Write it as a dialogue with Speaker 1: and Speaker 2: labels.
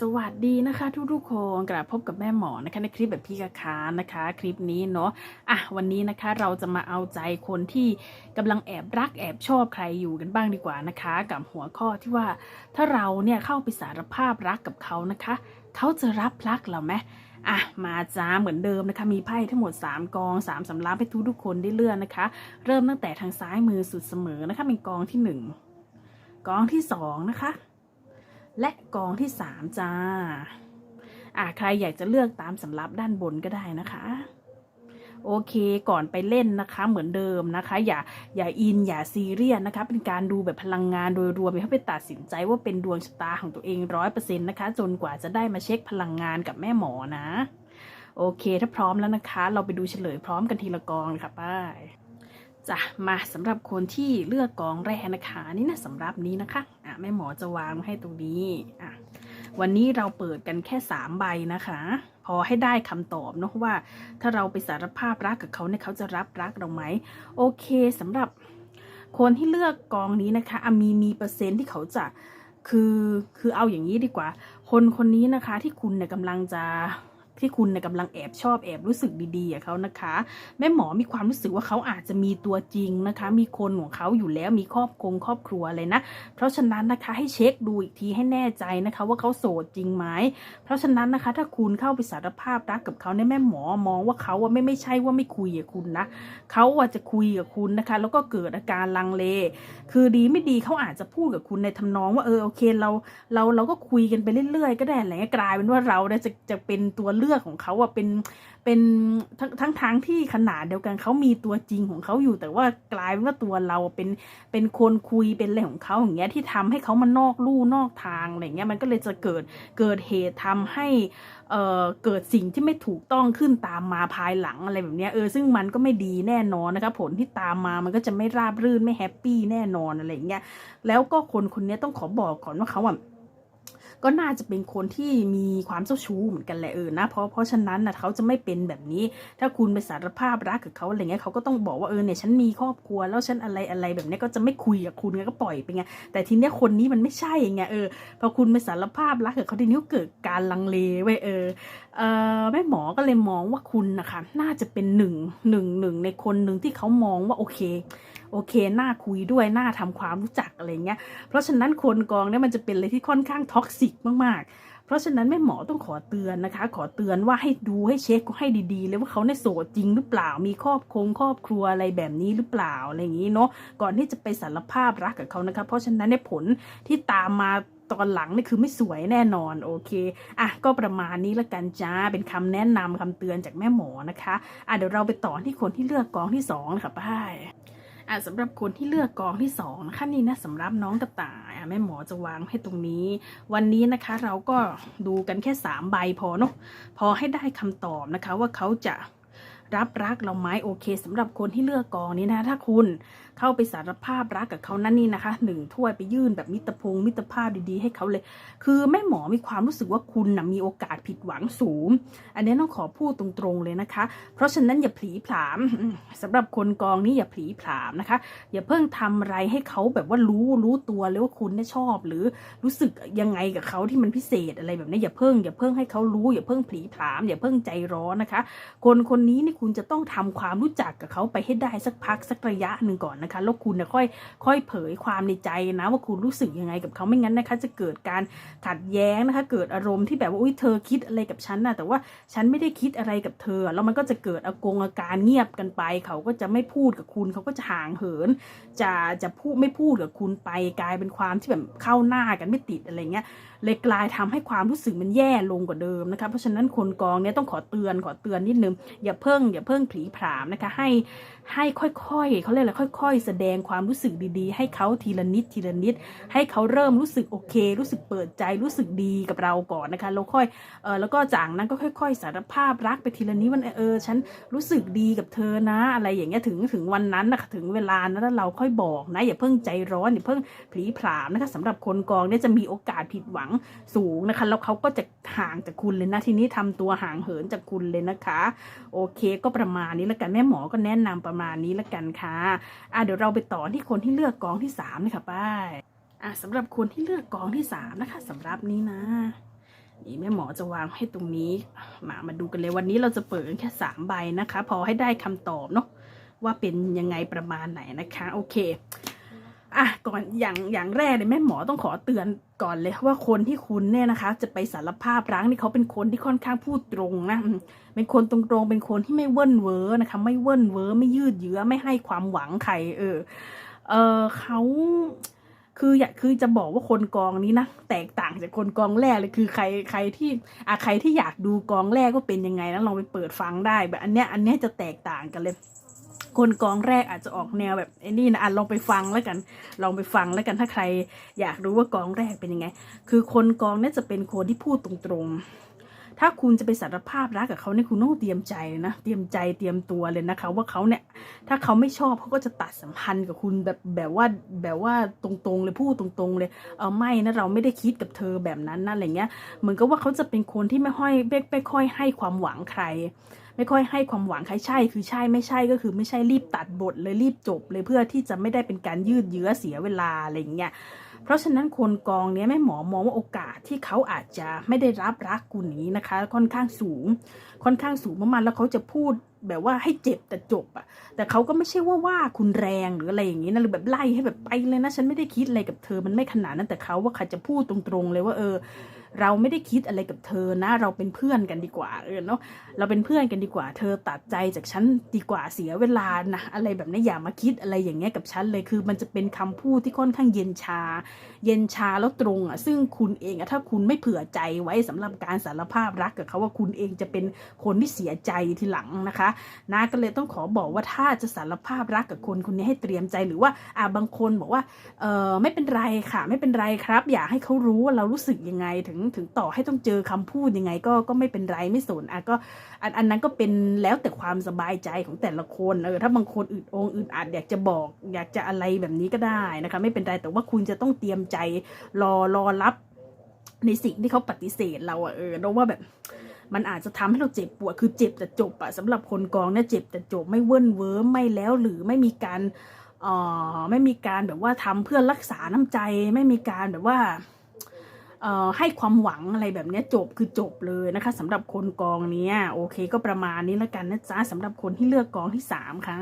Speaker 1: สวัสดีนะคะ ทุกๆคนกลับพบกับแม่หมอนะคะในคลิปแบบพี่กะคานะคะ คลิปนี้เนาะอะวันนี้นะคะเราจะมาเอาใจคนที่กำลังแอบรักแอบชอบใครอยู่กันบ้างดีกว่านะคะ กับหัวข้อที่ว่าถ้าเราเนี่ยเข้าไปสารภาพรักกับเขานะคะ เขาจะรับรักเราไหมอะมาจ้าเหมือนเดิมนะคะ มีไพ่ทั้งหมด 3 กอง 3สำรับให้ทุกทุกๆคนได้เลือกนะคะ เริ่มตั้งแต่ทางซ้ายมือสุดเสมอนะคะเป็นกองที่หนึ่งกองที่สองนะคะ และกองที่สามจ้า อ่าใครอยากจะเลือกตามสำรับด้านบนก็ได้นะคะ โอเคก่อนไปเล่นนะคะ เหมือนเดิมนะคะ อย่าอย่าอินอย่าซีเรียสนะคะ เป็นการดูแบบพลังงานโดยรวมไม่ให้ไปตัดสินใจว่าเป็นดวงชะตาของตัวเองร้อยเปอร์เซ็นต์นะคะ จนกว่าจะได้มาเช็คพลังงานกับแม่หมอนะ โอเค ถ้าพร้อมแล้วนะคะ เราไปดูเฉลยพร้อมกันทีละกองเลยค่ะป้ายจ้ะมาสำหรับคนที่เลือกกองแรกนะคะ นี่นะสำหรับนี้นะคะ อะแม่หมอจะวางมาให้ตรงนี้อะวันนี้เราเปิดกันแค่สามใบนะคะ พอให้ได้คำตอบเนอะว่า ถ้าเราไปสารภาพรักกับเขาเนี่ยเขาจะรับรักเราไหมโอเคสำหรับคนที่เลือกกองนี้นะคะอะมีมีเปอร์เซ็นต์ที่เขาจะคือคือเอาอย่างนี้ดีกว่า คนคนนี้นะคะที่คุณเนี่ยกำลังจะ ที่คุณนะกำลังแอบชอบแอบรู้สึกดีๆกับเขานะคะ แม่หมอมีความรู้สึกว่าเขาอาจจะมีตัวจริงนะคะ มีคนของเขาอยู่แล้วมีครอบครองครอบครัวอะไรนะ เพราะฉะนั้นนะคะให้เช็คดูอีกทีให้แน่ใจนะคะ ว่าเขาโสดจริงไหมเพราะฉะนั้นนะคะถ้าคุณเข้าไปสารภาพรักกับเขาเนี่ยแม่หมอมองว่าเขาว่าไม่ไม่ใช่ว่าไม่คุยกับคุณนะเขาว่าจะคุยกับคุณนะคะ แล้วก็เกิดอาการลังเล คือดีไม่ดีเขาอาจจะพูดกับคุณในทำนองว่าเออโอเคเราเราเราก็คุยกันไปเรื่อยๆ ก็ได้อะไรเงี้ยกลายเป็นว่าเราเนี่ยจะจะเป็นตัวเลือกื้อของเขาว่าเป็นเป็นทั้งทั้งทางที่ขนาดเดียวกันเขามีตัวจริงของเขาอยู่ แต่ว่ากลายเป็นว่าตัวเราเป็นเป็นคนคุยเป็นอะไรของเขาอย่างเงี้ยที่ทำให้เขามานอกลู่นอกทางอะไรเงี้ยมันก็เลยจะเกิดเกิดเหตุทำให้เอ่อเกิดสิ่งที่ไม่ถูกต้องขึ้นตามมาภายหลังอะไรแบบเนี้ยเออซึ่งมันก็ไม่ดีแน่นอนนะคะผลที่ตามมามันก็จะไม่ราบรื่นไม่แฮปปี้แน่นอนอะไรเงี้ยแล้วก็คนคนนี้ต้องขอบอกก่อนว่าเขาอะ ก็น่าจะเป็นคนที่มีความเจ้าชู้เหมือนกันแหละเออนะเพราะเพราะฉะนั้นนะเขาจะไม่เป็นแบบนี้ ถ้าคุณไปสารภาพรักกับเขาอะไรเงี้ยเขาก็ต้องบอกว่าเออเนี่ยฉันมีครอบครัวแล้วฉันอะไรอะไรแบบนี้ก็จะไม่คุยกับคุณไงก็ปล่อยไปไงแต่ทีเนี้ยคนนี้มันไม่ใช่ไงเออพอคุณไปสารภาพรักกับเขาทีนี้เกิดการลังเลไว้ยเออแม่หมอก็เลยมองว่าคุณนะคะ น่าจะเป็นหนึ่งหนึ่งหนึ่งในคนหนึ่งที่เขามองว่าโอเคโอเค น่าคุยด้วย น่าทำความรู้จักอะไรเงี้ย เพราะฉะนั้นคนกองเนี่ยมันจะเป็นอะไรที่ค่อนข้างท็อกซิกมาก ๆ เพราะฉะนั้นแม่หมอต้องขอเตือนนะคะ ขอเตือนว่าให้ดูให้เช็คให้ดีๆเลยว่าเขาในโสดจริงหรือเปล่า มีครอบคงครอบครัวอะไรแบบนี้หรือเปล่าอะไรอย่างนี้เนาะ ก่อนที่จะไปสารภาพรักกับเขานะคะ เพราะฉะนั้นในผลที่ตามมา ตอนหลังนี่คือไม่สวยแน่นอนโอเคอะก็ประมาณนี้ละกันจ้าเป็นคำแนะนำคำเตือนจากแม่หมอนะคะอะเดี๋ยวเราไปต่อที่คนที่เลือกกองที่สองนะคะป้ายอะสำหรับคนที่เลือกกองที่สองนะคะนี่นะสำหรับน้องกระต่ายอะแม่หมอจะวางให้ตรงนี้ วันนี้นะคะเราก็ดูกันแค่สามใบพอเนาะพอให้ได้คำตอบนะคะว่าเขาจะ รับรักเราไหมโอเคสำหรับคนที่เลือกกองนี้นะถ้าคุณเข้าไปสารภาพรักกับเขานั่นนี่นะคะหนึ่งถ้วยไปยื่นแบบมิตรพงมิตรภาพดีๆ ให้เขาเลย คือแม่หมอมีความรู้สึกว่าคุณนะมีโอกาสผิดหวังสูง อันนี้ต้องขอพูดตรงๆเลยนะคะ เพราะฉะนั้นอย่าผีผามอืมสำหรับคนกองนี้อย่าผีผามนะคะ อย่าเพิ่งทำอะไรให้เขาแบบว่ารู้รู้ตัวเลยว่าคุณเนี่ยชอบ หรือรู้สึกยังไงกับเขาที่มันพิเศษอะไรแบบนี้อย่าเพิ่งอย่าเพิ่งให้เขารู้อย่าเพิ่งผีผาม อย่าเพิ่งใจร้อนนะคะ คนคนนี้นี่คุณจะต้องทำความรู้จักกับเขาไปให้ได้สักพักสักระยะหนึ่งก่อนนะคะแล้วคุณเนี่ยค่อยค่อยเผยความในใจนะ ว่าคุณรู้สึกยังไงกับเขาไม่งั้นนะคะ จะเกิดการขัดแย้งนะคะ เกิดอารมณ์ที่แบบว่าอุ้ยเธอคิดอะไรกับฉันนะแต่ว่าฉันไม่ได้คิดอะไรกับเธอ แล้วมันก็จะเกิดอากงอาการเงียบกันไป เขาก็จะไม่พูดกับคุณ เขาก็จะห่างเหิน จะจะพูดไม่พูดกับคุณไปกลายเป็นความที่แบบเข้าหน้ากันไม่ติดอะไรเงี้ย เลยกลายทำให้ความรู้สึกมันแย่ลงกว่าเดิมนะคะ เพราะฉะนั้นคนกองเนี่ยต้องขอเตือนขอเตือนนิดนึงอย่าเพิ่งอย่าเพิ่งผลีผลามนะคะ ให้ให้ค่อยๆเขาเรียกอะไรค่อย ๆ แสดงความรู้สึกดีๆ ให้เขาทีละนิดทีละนิด ให้เขาเริ่มรู้สึกโอเค รู้สึกเปิดใจรู้สึกดีกับเราก่อนนะคะแล้วค่อยเออแล้วก็จากนั้นก็ค่อย ๆ สารภาพรักไปทีละนิดวันเออฉันรู้สึกดีกับเธอนะ อะไรอย่างเงี้ยถึงถึงวันนั้นนะคะถึงเวลานั้นแล้วเราค่อยบอกนะ อย่าเพิ่งใจร้อนอย่าเพิ่งผลีผลามนะคะสำหรับคนกองเนี่ยจะมีโอกาสผิดหวังสูงนะคะ แล้วเขาก็จะห่างจากคุณเลยนะ ทีนี้ทำตัวห่างเหินจากคุณเลยนะคะ โอเคก็ประมาณนี้แล้วกันแม่หมอก็แนะนำประมาณนี้แล้วกันค่ะอะเดี๋ยวเราไปต่อที่คนที่เลือกกองที่สามเลยค่ะป้ายอะสำหรับคนที่เลือกกองที่สามนะคะสำหรับนี้นะนี่แม่หมอจะวางให้ตรงนี้มามาดูกันเลยวันนี้เราจะเปิดแค่สามใบนะคะ พอให้ได้คำตอบเนาะว่าเป็นยังไงประมาณไหนนะคะ โอเค อะก่อนอย่างอย่างแรกเลยแม่หมอต้องขอเตือนก่อนเลยว่าคนที่คุณเนี่ยนะคะ จะไปสารภาพรักนี่เขาเป็นคนที่ค่อนข้างพูดตรงนะเป็นคนตรงๆเป็นคนที่ไม่เว่นเวอนะคะ ไม่เว่นเวอไม่ยืดเยื้อไม่ให้ความหวังใครเออเออเขาคืออยากคือจะบอกว่าคนกองนี้นะแตกต่างจากคนกองแรกเลยคือใครใครที่อะใครที่อยากดูกองแรกก็เป็นยังไงนะลองไปเปิดฟังได้แบบอันเนี้ยอันเนี้ยจะแตกต่างกันเลย คนกองแรกอาจจะออกแนวแบบไอ้นี่นะอะลองไปฟังแล้วกัน ลองไปฟังแล้วกันถ้าใครอยากรู้ว่ากองแรกเป็นยังไง คือคนกองเนี่ยจะเป็นคนที่พูดตรงๆ ถ้าคุณจะไปสารภาพรักกับเขาเนี่ยคุณต้องเตรียมใจนะ เตรียมใจเตรียมตัวเลยนะคะ ว่าเขาเนี่ย ถ้าเขาไม่ชอบเขาก็จะตัดสัมพันธ์กับคุณแบบแบบว่าแบบว่าตรงๆเลยพูดตรงๆ เลย เออไม่นะเราไม่ได้คิดกับเธอแบบนั้นนะอะไรเงี้ย เหมือนกับว่าเขาจะเป็นคนที่ไม่ค่อยไม่ค่อยให้ความหวังใคร ไม่ค่อยให้ความหวังใครใช่ คือใช่ไม่ใช่ก็คือไม่ใช่รีบตัดบทเลยรีบจบเลยเพื่อที่จะไม่ได้เป็นการยืดเยื้อเสียเวลาอะไรอย่างเงี้ยเพราะฉะนั้นคนกองเนี้ยแม่หมอมองว่าโอกาสที่เขาอาจจะไม่ได้รับรักกูนี้นะคะ ค่อนข้างสูง ค่อนข้างสูงมากๆแล้วเขาจะพูด แบบว่าให้เจ็บแต่จบอะแต่เขาก็ไม่ใช่ว่าว่าคุณแรงหรืออะไรอย่างงี้นะหรือแบบไล่ให้แบบไปเลยนะฉันไม่ได้คิดอะไรกับเธอมันไม่ขนาดนั้นแต่เขาว่าเขาจะพูดตรงๆเลยว่าเออ เราไม่ได้คิดอะไรกับเธอนะ เราเป็นเพื่อนกันดีกว่าเออเนาะเราเป็นเพื่อนกันดีกว่า เธอตัดใจจากฉันดีกว่าเสียเวลานะอะไรแบบนี้อย่ามาคิดอะไรอย่างเงี้ยกับฉันเลยคือ มันจะเป็นคำพูดที่ค่อนข้างเย็นชา เย็นชาแล้วตรงอะซึ่งคุณเองอะถ้าคุณไม่เผื่อใจไว้สำหรับการสารภาพรักกับเขาว่าคุณเองจะเป็นคนที่เสียใจทีหลังนะคะนาก็เลยต้องขอบอกว่าถ้าจะสารภาพรักกับคนคนนี้ให้เตรียมใจหรือว่าอ่าบางคนบอกว่าเออไม่เป็นไรค่ะ ไม่เป็นไรครับ อยากให้เขารู้ว่าเรารู้สึกยังไงถึงถึงต่อให้ต้องเจอคำพูดยังไง ก็ก็ไม่เป็นไรไม่สนอะก็อันอันนั้นก็เป็นแล้วแต่ความสบายใจของแต่ละคนเออถ้าบางคนอึดองอึดอัดอยากจะบอก อยากจะอะไรแบบนี้ก็ได้นะคะ ไม่เป็นไรแต่ว่าคุณจะต้องเตรียมใจรอรอรับในสิ่งที่เขาปฏิเสธเราอะเออเราว่าแบบ มันอาจจะทำให้เราเจ็บปวดคือเจ็บแต่จบอะสำหรับคนกองเนี่ยเจ็บแต่จบไม่เว้นเวิ้มไม่แล้วหรือไม่มีการอ่อไม่มีการแบบว่าทำเพื่อรักษาน้ำใจไม่มีการแบบว่าเอ่อให้ความหวังอะไรแบบนี้จบคือจบเลยนะคะสำหรับคนกองเนี้ยโอเคก็ประมาณนี้แล้วกันนะจ๊ะสำหรับคนที่เลือกกองที่สามค่ะ